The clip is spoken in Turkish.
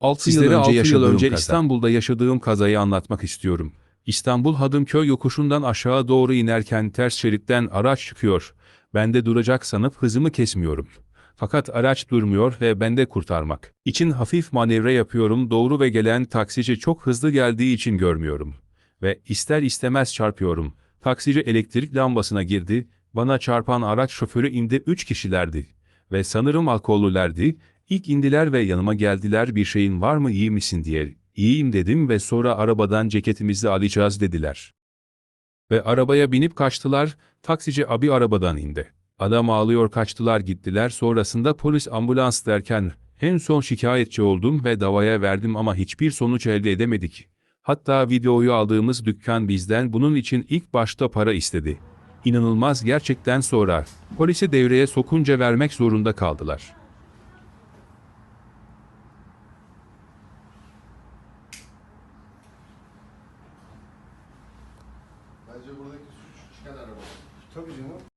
6 yıl Sizlere önce, altı yıl yaşadığım önce kaza. İstanbul'da yaşadığım kazayı anlatmak istiyorum. İstanbul Hadımköy yokuşundan aşağı doğru inerken ters şeritten araç çıkıyor. Ben de duracak sanıp hızımı kesmiyorum. Fakat araç durmuyor ve ben de kurtarmak. için hafif manevra yapıyorum doğru ve gelen taksici çok hızlı geldiği için görmüyorum. Ve ister istemez çarpıyorum. Taksici elektrik lambasına girdi, bana çarpan araç şoförü indi 3 kişilerdi. Ve sanırım alkollülerdi, İlk indiler ve yanıma geldiler bir şeyin var mı iyi misin diye. İyiyim dedim ve sonra arabadan ceketimizi alacağız dediler. Ve arabaya binip kaçtılar, taksici abi arabadan indi. Adam ağlıyor kaçtılar gittiler sonrasında polis ambulans derken en son şikayetçi oldum ve davaya verdim ama hiçbir sonuç elde edemedik. Hatta videoyu aldığımız dükkan bizden bunun için ilk başta para istedi. İnanılmaz gerçekten sonra polisi devreye sokunca vermek zorunda kaldılar. Bence buradaki suç çıkan araba. Tabii canım.